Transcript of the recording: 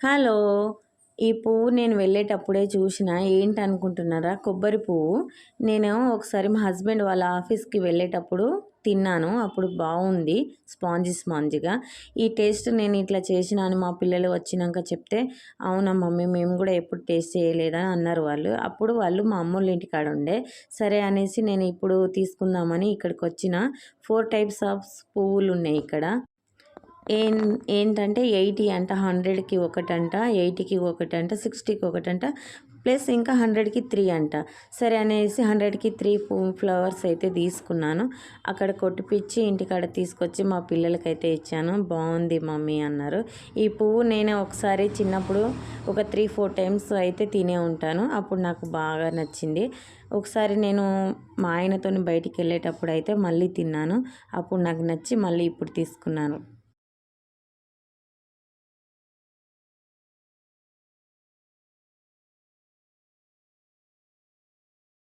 Hello ఈ పువ్వు నేను వెళ్ళేటప్పుడే చూసిన ఏంటి అనుకుంటున్నారా కొబ్బరి పువ్వు. నేను ఒకసారి మా హస్బెండ్ వాళ్ళ ఆఫీస్కి వెళ్ళేటప్పుడు తిన్నాను. అప్పుడు బాగుంది స్పాంజీ స్పాంజిగా. ఈ టేస్ట్ నేను ఇట్లా చేసినాను మా పిల్లలు వచ్చినాక చెప్తే అవునా మమ్మీ మేము కూడా ఎప్పుడు టేస్ట్ చేయలేదా? అన్నారు వాళ్ళు. అప్పుడు వాళ్ళు మా అమ్మోళ్ళ ఇంటికాడ ఉండే సరే అనేసి నేను ఇప్పుడు తీసుకుందామని ఇక్కడికి వచ్చిన. ఫోర్ టైప్స్ ఆఫ్ పువ్వులు ఉన్నాయి ఇక్కడ. ఏం ఏంటంటే ఎయిటీ అంట హండ్రెడ్కి ఒకటంట ఎయిటీకి ఒకటంట సిక్స్టీకి ఒకటంట ప్లస్ ఇంకా హండ్రెడ్కి త్రీ అంట. సరే అనేసి హండ్రెడ్కి త్రీ ఫ్లవర్స్ అయితే తీసుకున్నాను. అక్కడ కొట్టిపిచ్చి ఇంటికాడ తీసుకొచ్చి మా పిల్లలకైతే ఇచ్చాను. బాగుంది మమ్మీ అన్నారు. ఈ పువ్వు నేను ఒకసారి చిన్నప్పుడు ఒక త్రీ ఫోర్ టైమ్స్ అయితే తినే ఉంటాను. అప్పుడు నాకు బాగా నచ్చింది. ఒకసారి నేను మా ఆయనతో బయటికి వెళ్ళేటప్పుడు అయితే మళ్ళీ తిన్నాను. అప్పుడు నాకు నచ్చి మళ్ళీ ఇప్పుడు తీసుకున్నాను.